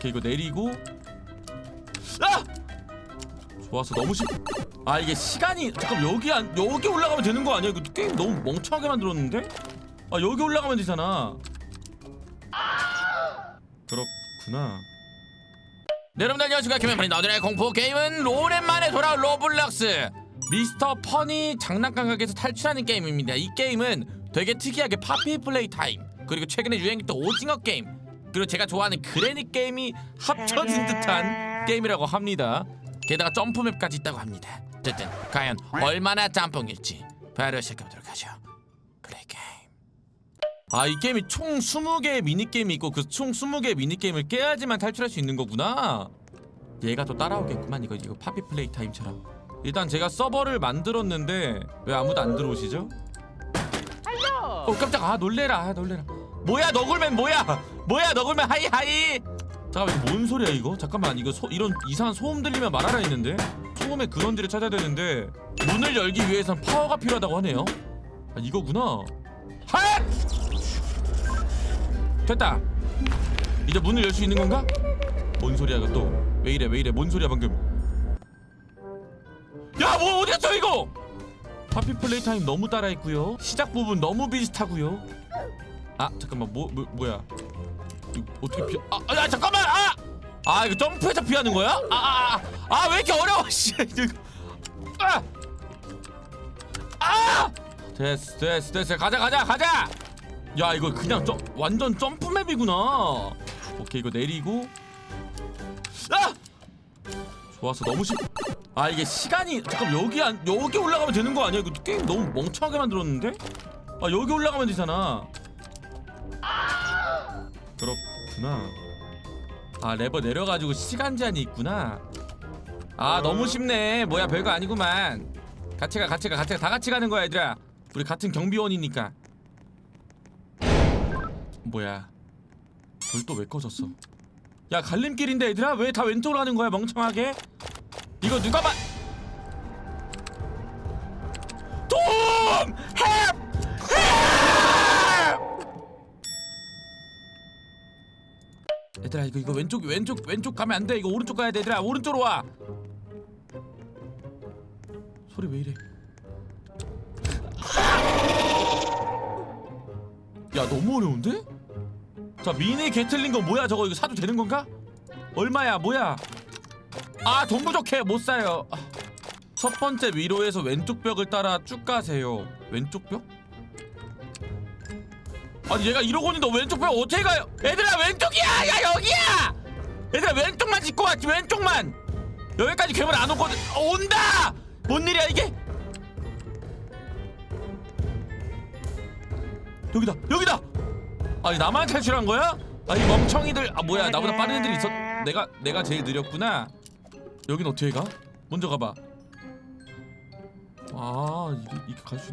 오케이 이거 내리고. 아! 좋았어. 너무 쉽... 아 이게 시간이 잠깐 여기 안 여기 올라가면 되는 거 아니야? 이거 게임 너무 멍청하게 만들었는데? 아 여기 올라가면 되잖아. 그렇구나. 네 여러분 안녕하십니까. 김현만입니다. 오늘의 공포 게임은 오랜만에 돌아온 로블록스. 미스터 퍼니 장난감 가게에서 탈출하는 게임입니다. 이 게임은 되게 특이하게 파피 플레이 타임 그리고 최근에 유행했던 오징어 게임 그리고 제가 좋아하는 그래니 게임이 합쳐진 듯한 게임이라고 합니다. 게다가 점프맵까지 있다고 합니다. 어쨌든 과연 얼마나 짬뽕일지 바로 시작해보도록 하죠. 플레이 게임. 아 이 게임이 총 20개의 미니게임이 있고 그 총 20개의 미니게임을 깨야지만 탈출할 수 있는 거구나. 얘가 또 따라오겠구만 이거 이거 파피 플레이 타임처럼. 일단 제가 서버를 만들었는데 왜 아무도 안 들어오시죠? 어 깜짝 아 놀래라 아 놀래라. 뭐야 너굴맨 뭐야 뭐야 너굴맨 하이 하이. 잠깐만 이거 뭔 소리야 이거? 잠깐만 이거 소, 이런 이상한 소음 들리면 말하라 했는데? 소음의 근원들을 찾아야 되는데 문을 열기 위해선 파워가 필요하다고 하네요? 아 이거구나. 핫! 됐다. 이제 문을 열 수 있는 건가? 뭔 소리야 이거 또? 왜 이래 왜 이래? 뭔 소리야 방금? 야뭐 어디 갔어 이거? 파피 플레이 타임 너무 따라했고요. 시작 부분 너무 비슷하고요. 아 잠깐만 뭐, 뭐 뭐야 어떻게 피 아 아, 야, 잠깐만 아! 아 이거 점프해서 피하는 거야? 아아아 왜 이렇게 어려워 씨 이거 아! 아! 됐어 됐어 됐어 가자 가자 가자 야 이거 그냥 점 완전 점프맵이구나 오케이 이거 내리고 아! 좋았어 너무 쉽... 아 이게 시간이 잠깐 여기 안 여기 올라가면 되는 거 아니야? 이거 게임 너무 멍청하게 만들었는데? 아 여기 올라가면 되잖아 그렇구나. 아 레버 내려가지고 시간 제한이 있구나. 아 너무 쉽네. 뭐야 별거 아니구만. 같이 가 같이 가 같이 가다 같이 가는 거야 얘들아. 우리 같은 경비원이니까. 뭐야. 불 또 왜 꺼졌어? 야 갈림길인데 얘들아? 왜 다 왼쪽으로 하는 거야 멍청하게? 이거 누가 봐 돔! 얘들아 이거 이거 왼쪽 왼쪽 왼쪽 가면 안 돼. 이거 오른쪽 가야 돼 얘들아. 오른쪽으로 와. 소리 왜 이래? 야 너무 어려운데? 자 미니 게틀링 건 뭐야? 저거 이거 사도 되는 건가? 얼마야? 뭐야? 아 돈 부족해. 못 사요. 아, 첫 번째 위로에서 왼쪽 벽을 따라 쭉 가세요. 왼쪽 벽? 아니 얘가 이러고 있는데 왼쪽 벽 어떻게 가요? 얘들아 왼쪽이야! 야 여기야! 얘들아 왼쪽만 짚고 왔지 왼쪽만! 여기까지 괴물 안 오거든. 어, 온다! 뭔 일이야 이게? 여기다 여기다! 아니 나만 탈출한 거야? 아니 멍청이들 아 뭐야 나보다 빠른 애들이 있었 내가 내가 제일 느렸구나. 여긴 어떻게 가? 먼저 가봐. 아 이게 이렇게 갈수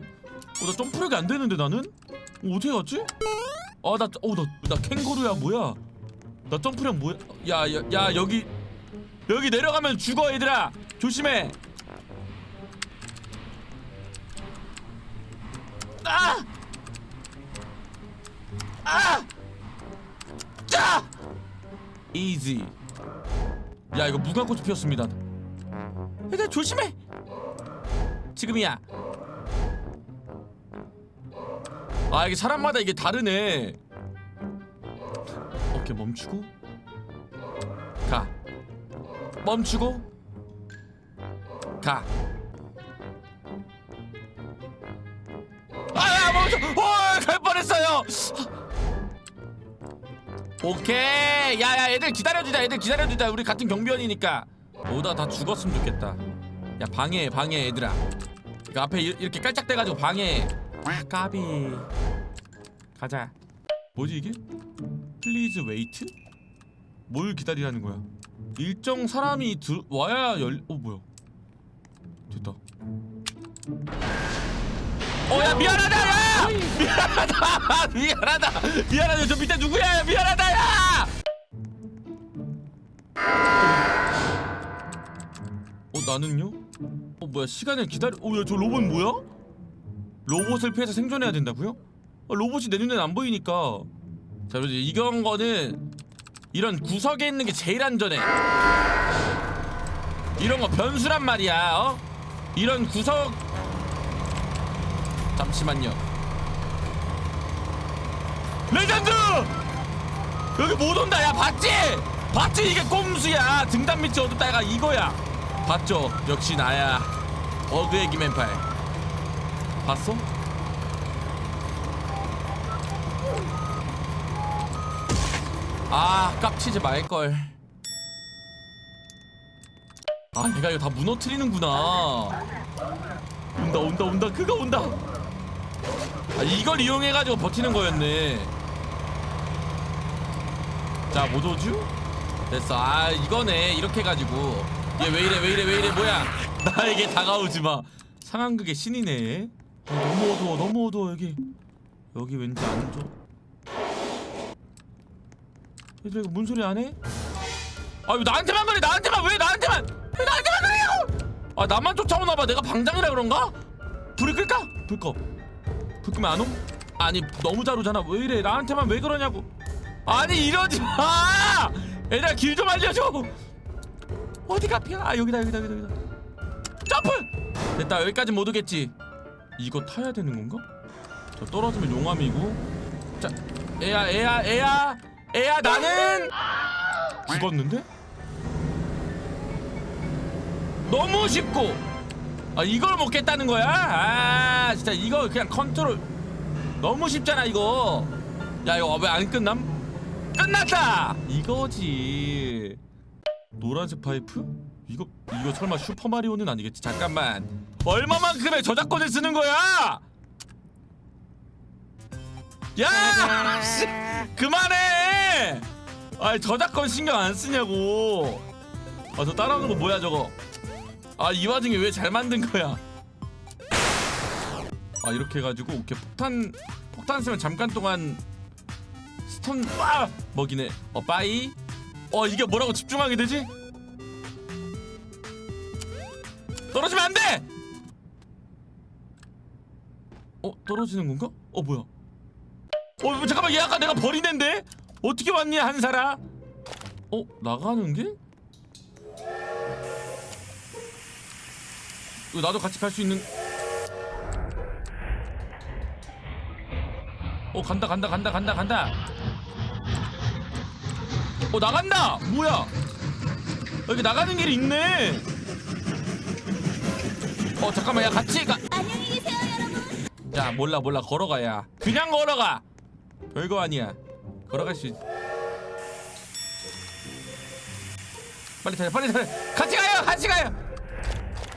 어나 점프력이 안 되는데 나는? 어, 어떻게 갔지? 아나어나나 캥거루야 뭐야 나 점프력 뭐야 야 야 야, 여기 여기 내려가면 죽어 얘들아 조심해 아! 아! 짜! 이지. 야 이거 무궁꽃이 피었습니다. 얘들 조심해. 지금이야. 아 이게 사람마다 이게 다르네. 오케이 멈추고 가. 멈추고 가. 아야 멈춰. 어갈 뻔했어요. 오케이 야야 애들 기다려주자 애들 기다려주자 우리 같은 경비원이니까 오다 다 죽었으면 좋겠다 야 방해해 방해해 얘들아 이거 앞에 이- 이렇게 깔짝대가지고 방해해 아 까비 가자 뭐지 이게? 플리즈 웨이트? 뭘 기다리라는 거야 일정 사람이 들 와야 열.. 어 뭐야 됐다 어야 미안하다 야 미안하다 미안하다 미안하다 저 밑에 누구야 미안하다 야 어 나는요? 어 뭐야 시간을 기다려 어야저 로봇 뭐야? 로봇을 피해서 생존해야 된다고요? 아, 로봇이 내 눈에는 안 보이니까. 자 그래서 이런 거는 이런 구석에 있는 게 제일 안전해. 이런 거 변수란 말이야 어? 이런 구석. 잠시만요. 레전드! 여기 못 온다 야 봤지? 봤지? 이게 꼼수야. 등단 밑이 어둡다 가 이거야. 봤죠? 역시 나야. 버그의 김앤팔 봤어? 아 깝치지 말걸. 아 내가 이거 다 무너뜨리는구나. 온다 온다 온다. 그가 온다. 아 이걸 이용해가지고 버티는 거였네. 자못 오죠? 됐어. 아 이거네. 이렇게 해가지고. 얘 왜 이래 왜 이래 왜 이래. 뭐야? 나에게 다가오지마. 상황극의 신이네. 어, 너무 어두워 너무 어두워 여기. 여기 왠지 안 좋아 얘들 이거 뭔 소리 안 해? 아 왜 나한테만 그래 나한테만 왜 나한테만? 왜 나한테만 그래요? 아 나만 쫓아오나봐. 내가 방장이라 그런가? 불을 끌까? 불 꺼. 불 끄면 안 옴? 아니 너무 잘 오잖아. 왜 이래? 나한테만 왜 그러냐고. 아니 이러지 마! 얘들아 길 좀 알려줘. 어디가 피야 아 여기다 여기다 여기다 점프! 됐다 여기까지 못 오겠지. 이거 타야 되는 건가? 저 떨어지면 용암이고. 자 애야 애야 애야 애야 나는 죽었는데? 너무 쉽고. 아 이걸 먹겠다는 거야? 아 진짜 이거 그냥 컨트롤. 너무 쉽잖아 이거. 야 이거 왜 안 끝남? 끝났다! 이거지. 노란색 파이프? 이거 이거 설마 슈퍼마리오는 아니겠지? 잠깐만. 얼마만큼의 저작권을 쓰는 거야? 야! 씨, 그만해 아 저작권 신경 안 쓰냐고. 아 저 따라오는 거 뭐야 저거? 아 이 와중에 왜 잘 만든 거야? 아 이렇게 해가지고 오케이 폭탄 폭탄 쓰면 잠깐 동안 스톤 와! 먹이네. 어 빠이. 어 이게 뭐라고 집중하게 되지? 떨어지면 안 돼! 어 떨어지는 건가? 어 뭐야? 어 잠깐만 얘 아까 내가 버린 앤데 어떻게 왔니 한사라 어 나가는 게 이거 나도 같이 갈 수 있는. 어 간다 간다 간다 간다 간다. 어 나간다! 뭐야? 여기 나가는 길이 있네. 어 잠깐만 야 같이 가. 안녕히 계세요, 여러분. 야 몰라 몰라. 걸어가 야. 그냥 걸어가. 별거 아니야 걸어갈 수 있... 빨리 타요 빨리 타요 같이 가요 같이 가요.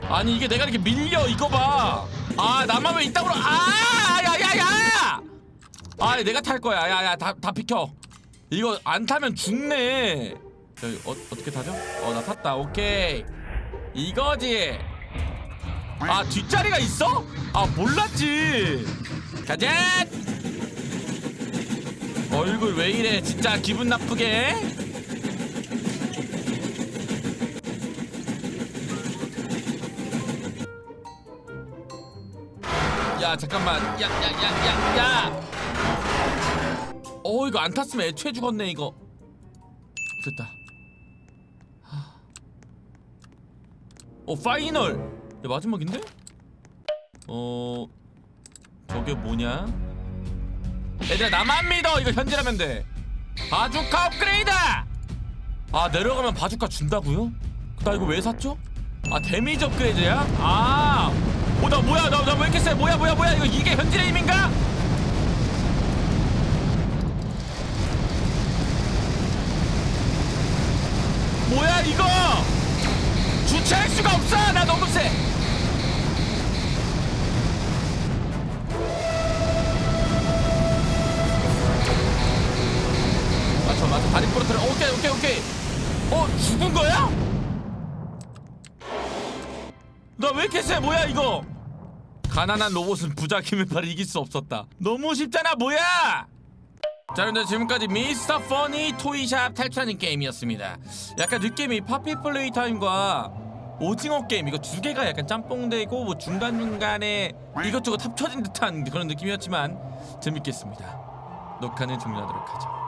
아니 이게 내가 이렇게 밀려 이거 봐아 나만 왜 이따구로 아 야야야! 아 내가 탈 거야. 야야 다, 다 비켜. 이거 안 타면 죽네. 저기 어, 어떻게 타죠? 어 나 탔다. 오케이. 이거지. 아 뒷자리가 있어? 아 몰랐지. 가자 얼굴 왜 이래 진짜 기분 나쁘게 야 잠깐만 야야 야 야 야 어 이거 안 탔으면 애초에 죽었네 이거 됐다 하. 어 파이널 야 마지막인데? 어 저게 뭐냐? 얘들아 나만 믿어. 이거 현질하면 돼. 바주카 업그레이드! 아 내려가면 바주카 준다고요? 나 이거 왜 샀죠? 아 데미지 업그레이드야? 아어나 뭐야? 나 나 왜 이렇게 세? 뭐야 뭐야 뭐야? 이거 이게 현질의 힘인가? 뭐야 이거? 주차할 수가 없어! 나 너무 세 부러뜨려. 오케이 오케이 오케이. 어 죽은 거야? 나 왜 이렇게 세? 뭐야 이거? 가난한 로봇은 부자 김해팔을 이길 수 없었다. 너무 쉽잖아 뭐야? 자 여러분들 지금까지 미스터 퍼니 토이샵 탈출하는 게임이었습니다. 약간 느낌이 파피 플레이 타임과 오징어 게임 이거 두 개가 약간 짬뽕되고 뭐 중간중간에 이것저것 합쳐진 듯한 그런 느낌이었지만 재밌겠습니다. 녹화는 종료하도록 하죠